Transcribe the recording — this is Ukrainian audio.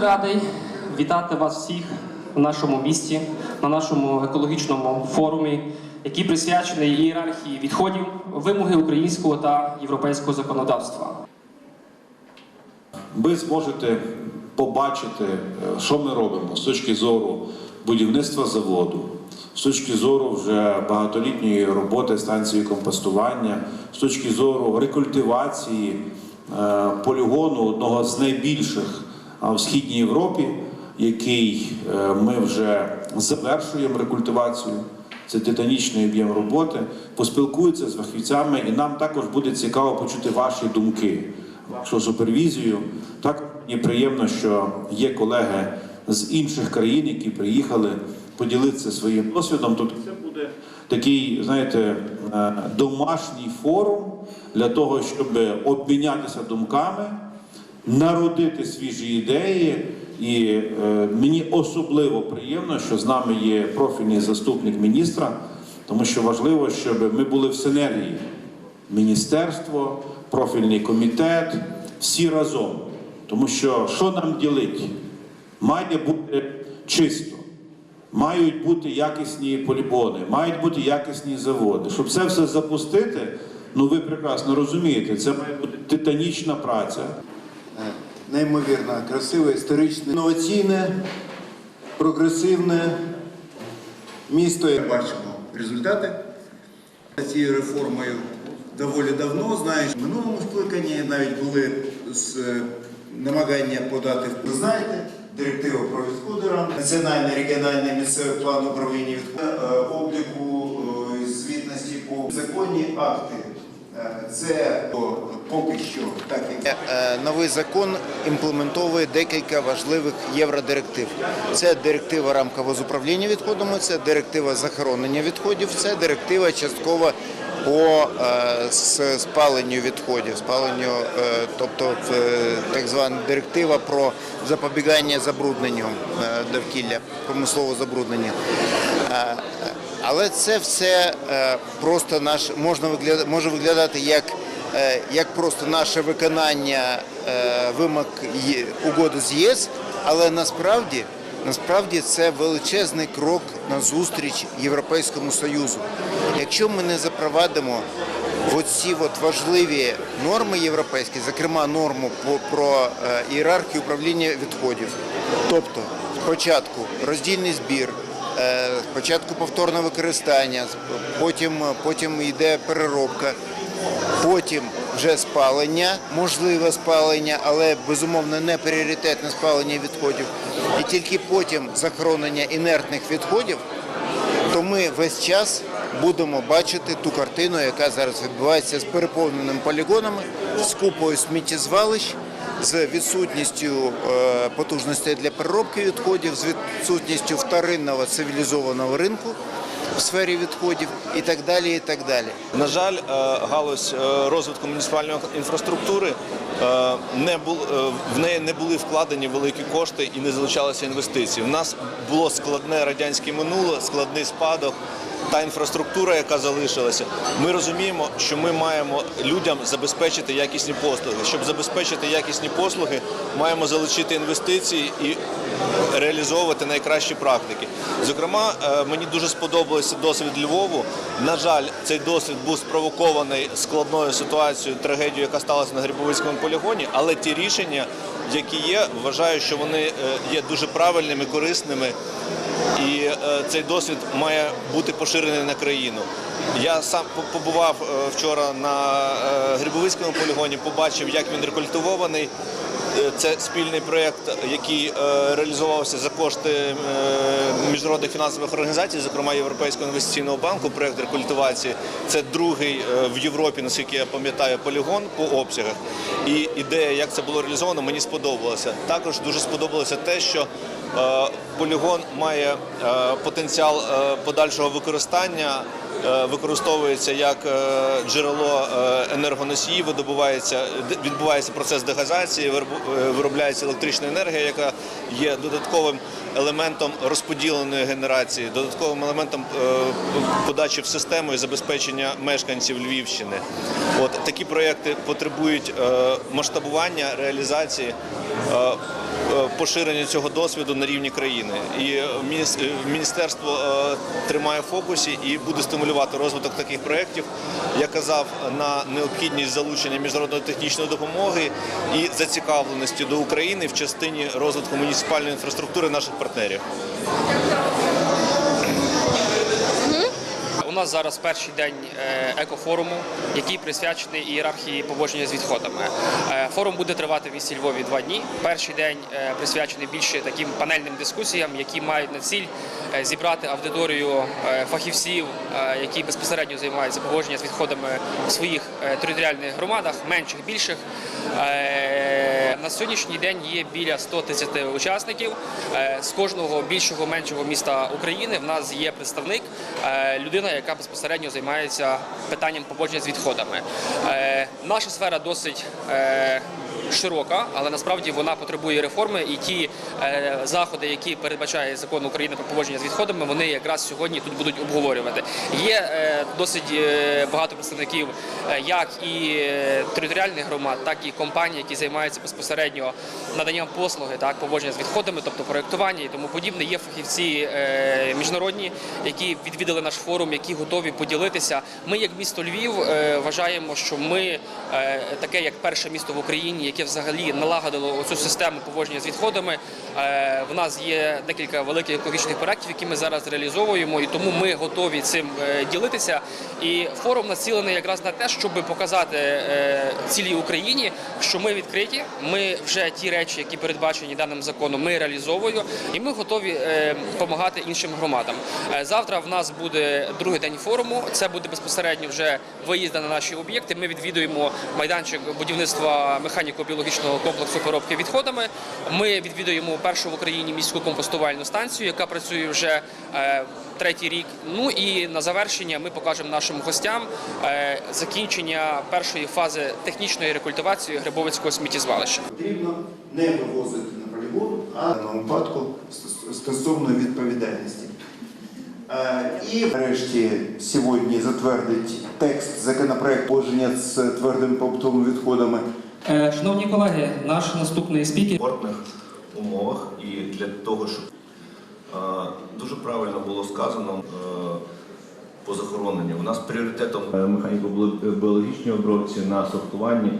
радий вітати вас всіх в нашому місті, на нашому екологічному форумі, який присвячений ієрархії відходів, вимоги українського та європейського законодавства. ви зможете побачити, е, що ми робимо з точки зору будівництва заводу, з точки зору вже багатолітньої роботи станції компостування, з точки зору рекультивації е, полігону одного з найбільших в східній Європі, який е, ми вже завершуємо рекультивацію. Це титанічний об'єм роботи. Поспілкуються з фахівцями, і нам також буде цікаво почути ваші думки, вашу супервізію. Так мені приємно, що є колеги з інших країн, які приїхали поділитися своїм досвідом. Тобто це буде такий, знаєте, е, домашній форум для того, щоб обмінятися думками, народити свіжі ідеї. І е, мені особливо приємно, що з нами є профільний заступник міністра, тому що важливо, щоб ми були в синергії. Міністерство, профільний комітет, всі разом. Тому що що нам ділить? Має бути чисто, мають бути якісні полігони, мають бути якісні заводи. Щоб це все запустити, ну ви прекрасно розумієте, це має бути титанічна праця. Неймовірно красиве, історичне, інноваційне, прогресивне місто. Ми бачимо результати цією реформою доволі давно. Знаєш, в минулому скликанні навіть були з е, намагання подати ви знаєте. Директива про відходи РАН, національний регіональний місцевий план управління е, обліку е, звітності по законні акти. Це поки що так як Е, Новий закон імплементовує декілька важливих євродиректив. Це директива рамкова з управління відходами, це директива захоронення відходів, це директива частково по е, спаленню відходів, спаленню, е, тобто е, так звана директива про запобігання забрудненню е, довкілля, промислового забруднення. Е, Але це все е, просто наш можна виглядати, може виглядати як е, як просто наше виконання е, вимог угоди з ЄС, але насправді, насправді це величезний крок на зустріч Європейському Союзу. Якщо ми не запровадимо оці от важливі норми європейські, зокрема норму про е, ієрархію управління відходів, тобто спочатку роздільний збір. е, Спочатку повторне використання, потім, потім йде переробка, Потім вже спалення, можливе спалення, але безумовно не пріоритетне спалення відходів. І тільки потім захоронення інертних відходів, то ми весь час будемо бачити ту картину, яка зараз відбувається з переповненими полігонами, з купою сміттєзвалищ, з відсутністю е, потужностей для переробки відходів, з відсутністю вторинного цивілізованого ринку в сфері відходів і так далі. І так далі. На жаль, е, галузь е, розвитку муніципальної інфраструктури е, не бул, е, в неї не були вкладені великі кошти і не залучалися інвестиції. У нас було складне радянське минуле, складний спадок. Та інфраструктура, яка залишилася, ми розуміємо, що ми маємо людям забезпечити якісні послуги. Щоб забезпечити якісні послуги, маємо залучити інвестиції і реалізовувати найкращі практики. Зокрема, е, мені дуже сподобався досвід Львову. На жаль, цей досвід був спровокований складною ситуацією, трагедією, яка сталася на Грибовицькому полігоні, але ті рішення, які є, вважаю, що вони е, є дуже правильними, корисними. І е, цей досвід має бути поширений на країну. Я сам по- побував е, вчора на Грибовицькому полігоні, побачив, як він рекультивований. Е, Це спільний проєкт, який е, реалізувався за кошти е, міжнародних фінансових організацій, зокрема Європейського інвестиційного банку. Проєкт рекультивації. Це другий е, в Європі, наскільки я пам'ятаю, полігон по обсягах. І ідея, як це було реалізовано, мені сподобалося. Також дуже сподобалося те, що Е, Полігон має е, потенціал е, подальшого використання, е, використовується як е, джерело е, енергоносіїв, видобувається, відбувається процес дегазації, е, виробляється електрична енергія, яка є додатковим елементом розподіленої генерації, додатковим елементом е, подачі в систему і забезпечення мешканців Львівщини. От такі проекти потребують е, масштабування, реалізації. Поширення цього досвіду на рівні країни. І мініс- міністерство е, тримає в фокусі і буде стимулювати розвиток таких проєктів. Я казав на необхідність залучення міжнародної технічної допомоги і зацікавленості до України в частині розвитку муніципальної інфраструктури наших партнерів. Нас зараз перший день е, екофоруму, який присвячений ієрархії поводження з відходами. Е, Форум буде тривати в місті Львові два дні. Перший день е, присвячений більше таким панельним дискусіям, які мають на ціль зібрати аудиторію фахівців, які безпосередньо займаються поводження з відходами в своїх територіальних громадах, менших, більших. Е, На сьогоднішній день є біля 130 учасників. Е, З кожного більшого меншого міста України в нас є представник, е, людина, яка безпосередньо займається питанням поводження з відходами. Наша сфера досить широка, але насправді вона потребує реформи, і ті е, заходи, які передбачає закон України про поводження з відходами, вони якраз сьогодні тут будуть обговорювати. Є е, досить е, багато представників, як і територіальних громад, так і компаній, які займаються безпосередньо наданням послуги, так поводження з відходами, тобто проєктування і тому подібне. Є фахівці міжнародні, які відвідали наш форум, які готові поділитися. Ми, як місто Львів, вважаємо, що ми таке, як перше місто в Україні, яке взагалі налагодило цю систему поводження з відходами. Е, В нас є декілька великих екологічних проєктів, які ми зараз реалізовуємо, і тому ми готові цим е, ділитися. І форум націлений якраз на те, щоб показати е, цілій Україні, що ми відкриті. Ми вже ті речі, які передбачені даним законом, ми реалізовуємо, і ми готові допомагати іншим громадам. Завтра в нас буде другий день форуму. Це буде безпосередньо вже виїзди на наші об'єкти. Ми відвідуємо майданчик будівництва механіко-біологічного комплексу переробки відходами. Ми відвідуємо першу в Україні міську компостувальну станцію, яка працює вже е, третій рік. Ну і на завершення ми покажемо нашим гостям е, закінчення першої фази технічної рекультивації Грибовицького сміттєзвалища. Потрібно не вивозити на полігон, а на випадку стос- стосовно відповідальності. Е, І нарешті сьогодні затвердить текст законопроекту поводження з твердими побутовими відходами. Е, Шановні колеги, наш наступний спікер. комфортних умовах і для того, щоб е, дуже правильно було сказано е, по захороненню. У нас пріоритетом механіко-біологічні обробці на сортуванні